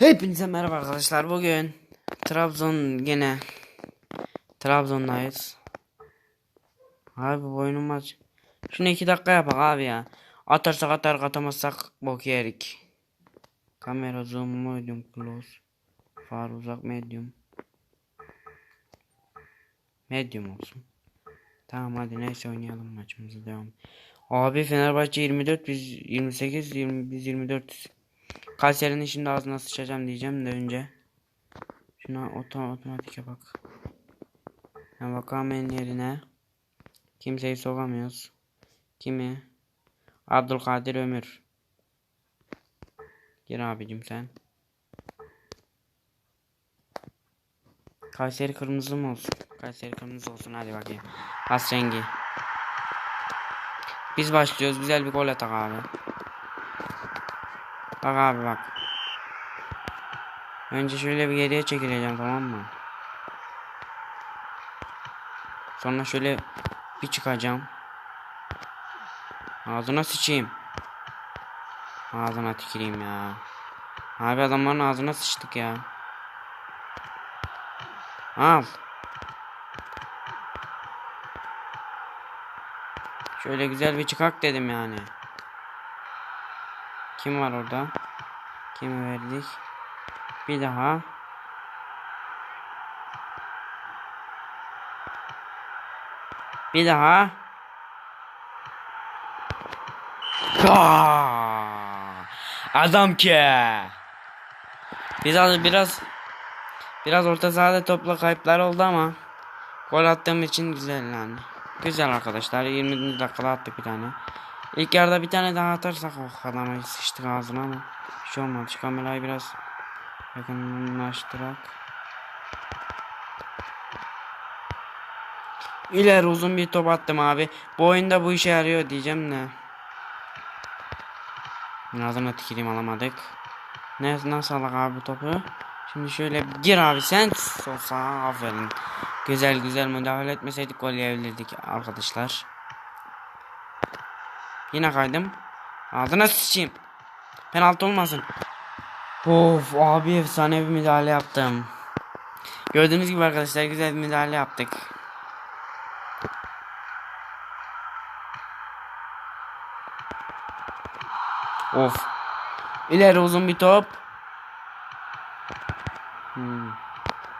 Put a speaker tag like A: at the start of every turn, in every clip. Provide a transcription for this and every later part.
A: Hepinize merhaba arkadaşlar. Bugün Trabzon gene Trabzon'dayız. Abi bu oyunun maç. Şunu iki dakika yapak abi ya. Atarsak atar atamazsak bok yerik. Kamera zoom medium close. Far uzak medium. Medium olsun. Tamam hadi neyse oynayalım maçımıza devam. Abi Fenerbahçe 24 biz 28 20 biz 24 Kayseri'nin şimdi ağzına sıçacağım diyeceğim de önce. Şuna oto otomatike bak. Ya bakalım en yerine. Kimseyi sokamıyoruz. Kimi? Abdülkadir Ömür. Gir abicim sen. Kayseri kırmızı mı olsun? Kayseri kırmızı olsun hadi bakayım. Has rengi. Biz başlıyoruz. Güzel bir gol atak abi. Bak abi bak. Önce şöyle bir geriye çekileceğim tamam mı? Sonra şöyle bir çıkacağım. Ağzına sıçayım. Ağzına tüküreyim ya. Abi adamların ağzına sıçtık ya. Al. Şöyle güzel bir çıkak dedim yani. Kim var orada? Kimi verdik? Bir daha. Bir daha. Adam ki. Biraz biraz biraz orta sahada topla kayıplar oldu ama gol attığım için güzel yani. Güzel arkadaşlar. 20. dakikada attık bir tane. İlk yarıda bir tane daha atarsak oh adama sıçtık ağzına ama bir şey olmadı. Şu kamerayı biraz yakınlaştırak. İleri uzun bir top attım abi. Bu oyunda bu işe yarıyor diyeceğim de. Ağzına tüküreyim alamadık. Ne nasıl alak abi bu topu? Şimdi şöyle gir abi sen olsa aferin. Güzel güzel müdahale etmeseydik gol yiyebilirdik arkadaşlar. Yine kaydım. Ağzına sıçayım. Penaltı olmasın. Of abi efsane bir müdahale yaptım. Gördüğünüz gibi arkadaşlar güzel bir müdahale yaptık. Of. İleri uzun bir top. Hmm.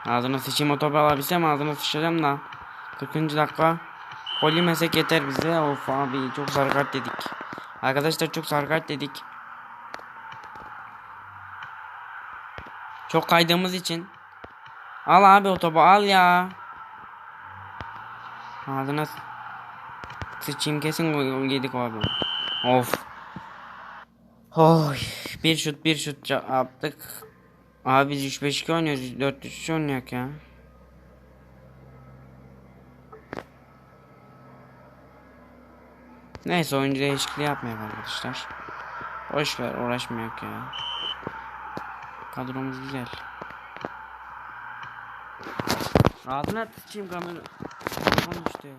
A: Ağzına sıçayım o topu alabilsem ağzına sıçacağım da. 40. dakika. Gol yemesek yeter bize. Of abi çok sarkat dedik. Arkadaşlar çok sarkat dedik. Çok kaydığımız için. Al abi o topu al ya. Ağzına sıçayım kesin yedik abi. Of. Oy. Bir şut bir şut yaptık. Abi biz 3-5-2 oynuyoruz. 4-3 oynuyoruz ya. Neyse oyuncu değişikliği yapmayalım arkadaşlar. Boş ver uğraşmayak ya. Kadromuz güzel. Ağzına sıçayım kamera. Telefon işte.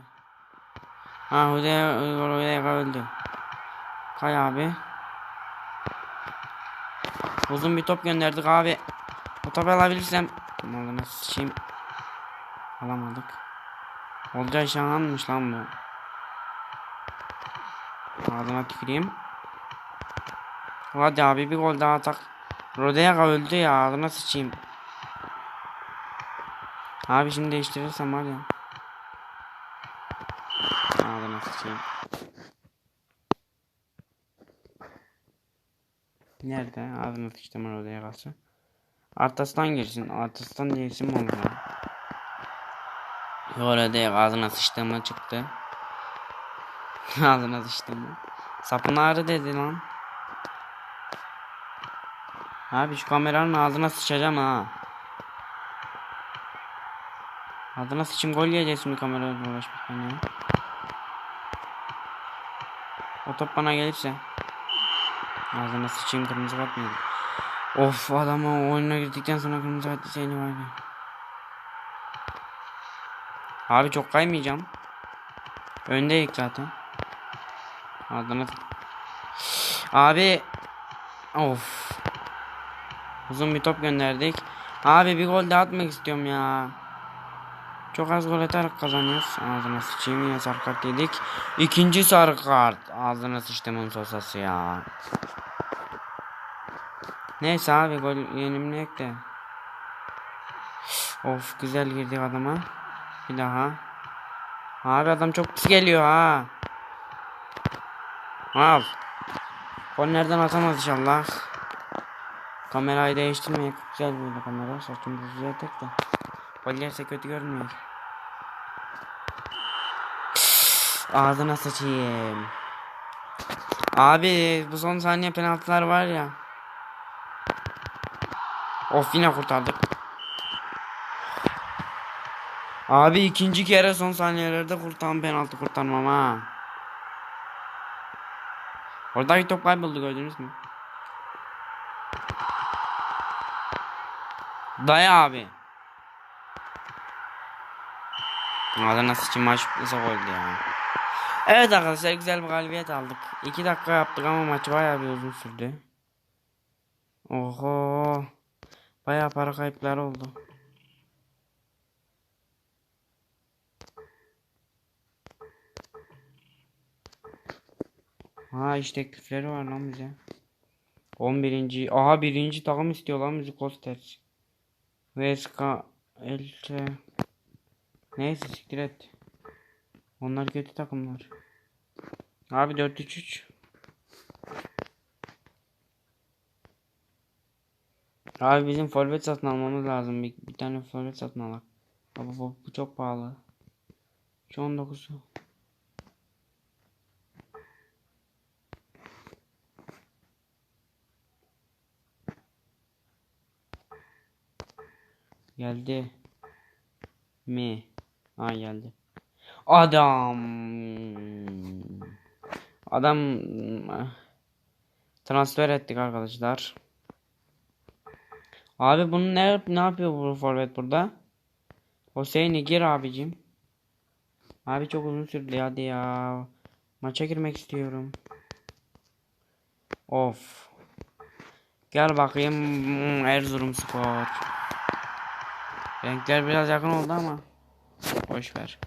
A: Ha Hüdeye Hüdeye öldü. Kay abi. Uzun bir top gönderdik abi. O topu alabilirsem. Malına sıçayım. Alamadık. Olcay Şahan'mış lan bu. Ağzına tüküreyim. Hadi abi bir gol daha atak. Rodea öldü ya ağzına sıçayım. Abi şimdi değiştirirsem var ya. Ağzına sıçayım. Nerede? Ağzına sıçtım Rodea kalsın. Artas'tan girsin. Artas'tan değilsin mi olur ya? Rodea ağzına sıçtığıma çıktı. Ağzına sıçtığıma. Sapın ağrı dedi lan. Abi şu kameranın ağzına sıçacağım ha. Ağzına sıçayım gol yiyeceğiz şimdi kamerayla uğraşmaktan ya. O top bana gelirse. Ağzına sıçayım kırmızı kart mıydı? Of adamı oyuna girdikten sonra kırmızı kart seni var ya. Abi çok kaymayacağım. Öndeyik zaten. Ağzına Abi Of Uzun bir top gönderdik. Abi bir gol daha atmak istiyorum ya. Çok az gol atarak kazanıyoruz. Ağzına sıçayım yine sarı kart yedik. İkinci sarı kart. Ağzına sıçtımın sosası ya. Neyse abi gol yenilmeyek de. Of güzel girdik adama. Bir daha. Abi adam çok pis geliyor ha. Al. Gol nereden atamaz inşallah. Kamerayı değiştirmeyek. Güzel böyle kamera. Saçımızı düzeltek de. Gol yerse kötü görünmüyor. Ağzına sıçayım. Abi bu son saniye penaltılar var ya. Of yine kurtardık. Abi ikinci kere son saniyelerde kurtan penaltı kurtarmam ha. Oradaki top kayboldu gördünüz mü? Daya abi. Adana sıçın maç kısa oldu ya. Evet arkadaşlar güzel bir galibiyet aldık. 2 dakika yaptık ama maç bayağı bir uzun sürdü. Oho. Bayağı para kayıpları oldu. Ha iş teklifleri var lan bize. 11. Aha birinci takım istiyor lan bizi Kostes. VSK Elche. Neyse siktir et. Onlar kötü takımlar. Abi 4-3-3. Abi bizim forvet satın almamız lazım. Bir, bir tane forvet satın alak. Abi bu, bu çok pahalı. Şu 19'u. Geldi. Mi? Ha geldi. Adam. Adam transfer ettik arkadaşlar. Abi bunu ne ne yapıyor bu forvet burada? Hüseyin'i gir abicim. Abi çok uzun sürdü hadi ya. Maça girmek istiyorum. Of. Gel bakayım Erzurum Spor. Renkler biraz yakın oldu ama boş ver.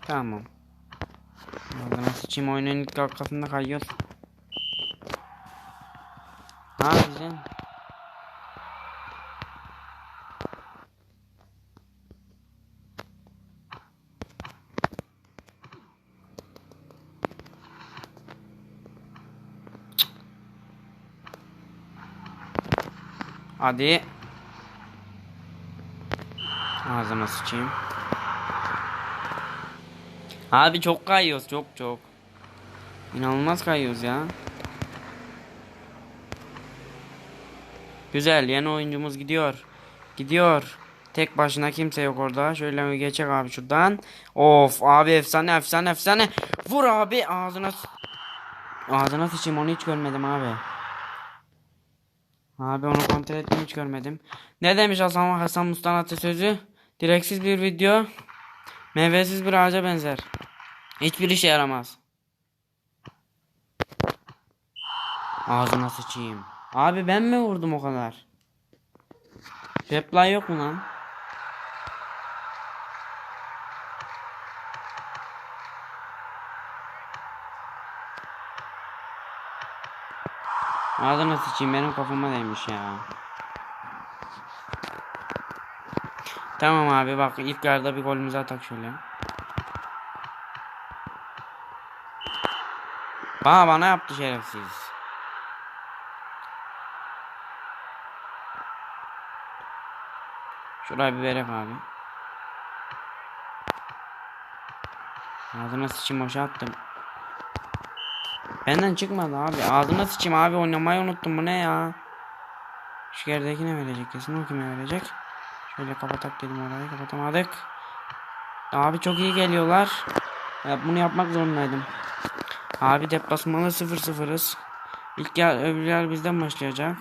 A: Tamam. Ağzına sıçayım oyunun ilk dakikasında kayıyoruz. Ne yapacaksın? Hadi. Ağzıma sıçayım. Abi çok kayıyoruz çok çok. İnanılmaz kayıyoruz ya. Güzel yeni oyuncumuz gidiyor. Gidiyor. Tek başına kimse yok orada. Şöyle bir geçecek abi şuradan. Of abi efsane efsane efsane. Vur abi ağzına Ağzına sıçayım onu hiç görmedim abi. Abi onu kontrol ettim hiç görmedim. Ne demiş Hasan Hasan Mustan sözü? Direksiz bir video meyvesiz bir ağaca benzer. Hiçbir işe yaramaz. Ağzına sıçayım. Abi ben mi vurdum o kadar? Reply yok mu lan? Ağzına sıçayım benim kafama değmiş ya. Tamam abi bak ilk yarıda bir golümüzü atak şöyle. Bana bana yaptı şerefsiz. Şuraya bir verek abi. Ağzına sıçayım boşa attım. Benden çıkmadı abi. Ağzına sıçayım abi oynamayı unuttum bu ne ya. Şu geridekine verecek kesin o kime verecek. Şöyle kapatak dedim orayı kapatamadık. Abi çok iyi geliyorlar. Bunu yapmak zorundaydım. Abi deplasmanı 0-0'ız. İlk yer öbür yer bizden başlayacak.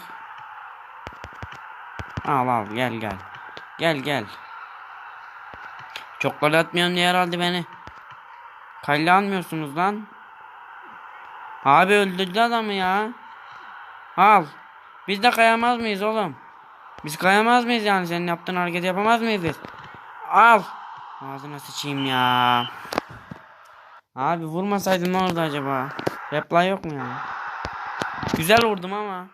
A: Al al gel gel. Gel gel. Çok gol atmıyorum diye herhalde beni. Kalle almıyorsunuz lan. Abi öldürdü adamı ya. Al. Biz de kayamaz mıyız oğlum? Biz kayamaz mıyız yani senin yaptığın hareketi yapamaz mıyız biz? Al. Ağzına sıçayım ya. Abi vurmasaydım ne olurdu acaba? Reply yok mu ya? Güzel vurdum ama.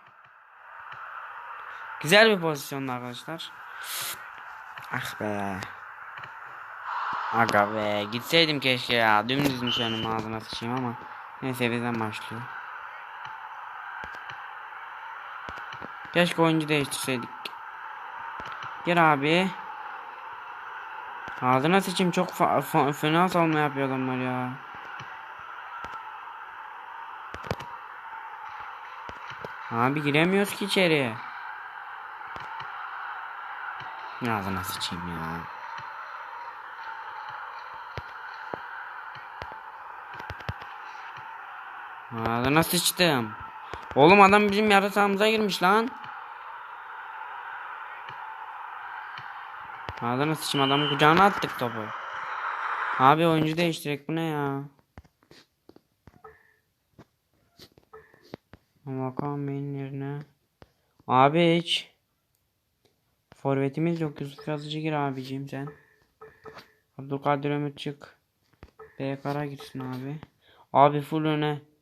A: Güzel bir pozisyondu arkadaşlar. Ah be. Aga be. Gitseydim keşke ya. Dümdüzmüş önüm ağzına sıçayım ama. Neyse bizden başlıyor. Keşke oyuncu değiştirseydik. Gir abi. Ağzına sıçayım çok fena salma yapıyor adamlar ya. Abi giremiyoruz ki içeriye. Ağzına sıçayım ya. Ağzına sıçtım. Oğlum adam bizim yarı sahamıza girmiş lan. Ağzına sıçayım adamın kucağına attık topu. Abi oyuncu değiştirek bu ne ya? Bakalım benim yerine. Abi hiç. Forvetimiz yok. Yusuf Yazıcı gir abicim sen. Abdülkadir Ömür çık. B kara gitsin abi. Abi full öne.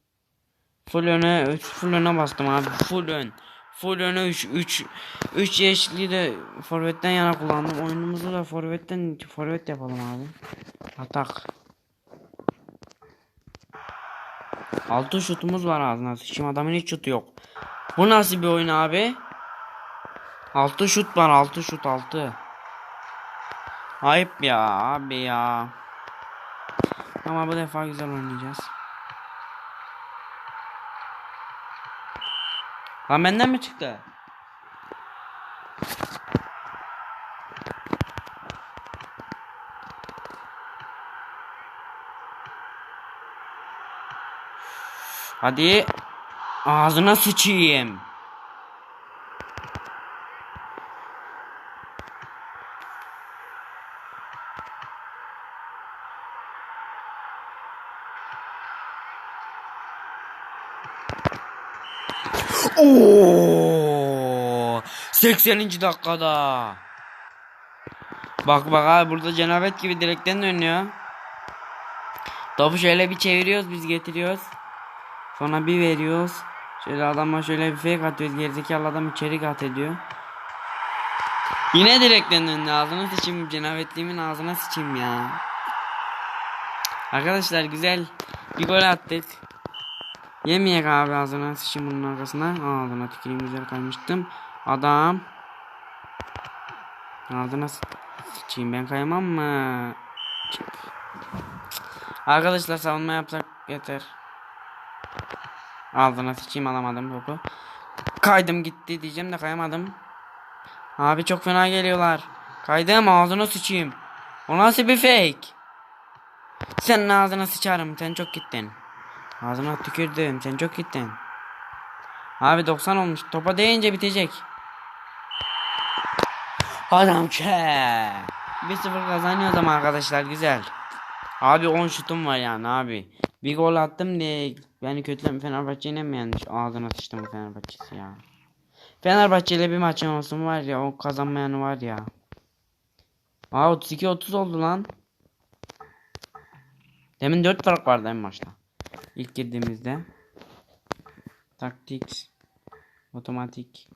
A: Full öne. 3 full öne bastım abi. Full ön. Full öne 3 3 3 yeşili de forvetten yana kullandım. Oyunumuzu da forvetten forvet yapalım abi. Atak. Altı şutumuz var ağzına sıçayım adamın hiç şutu yok. Bu nasıl bir oyun abi? Altı şut var altı şut altı. Ayıp ya abi ya. Ama bu defa güzel oynayacağız. Lan benden mi çıktı? Hadi. Ağzına sıçayım. Oo! 80. dakikada. Bak bak abi burada cenabet gibi direkten dönüyor. Topu şöyle bir çeviriyoruz biz getiriyoruz. Sonra bir veriyoruz. Şöyle adama şöyle bir fake atıyoruz. Gerizekalı adam içeri kat ediyor. Yine direkten döndü. Ağzına sıçayım. Cenabetliğimin ağzına sıçayım ya. Arkadaşlar güzel bir gol attık. Yemeyek abi ağzına sıçayım bunun arkasına. Ağzına tüküreyim güzel kaymıştım. Adam. Ağzına sı- sıçayım ben kayamam mı? Arkadaşlar savunma yapsak yeter. Ağzına sıçayım alamadım topu. Kaydım gitti diyeceğim de kayamadım. Abi çok fena geliyorlar. Kaydım ağzına sıçayım. O nasıl bir fake? Senin ağzına sıçarım sen çok gittin. Ağzına tükürdüm sen çok gittin. Abi 90 olmuş topa değince bitecek. Adam çe. 1-0 kazanıyoruz ama arkadaşlar güzel. Abi 10 şutum var yani abi. Bir gol attım diye yani kötülem Fenerbahçe yine mi yanlış ağzına sıçtım Fenerbahçesi ya. Fenerbahçe ile bir maçın olsun var ya o kazanmayanı var ya. Aa 32 30 oldu lan. Demin 4 fark vardı en maçta. İlk girdiğimizde. Taktik. Otomatik.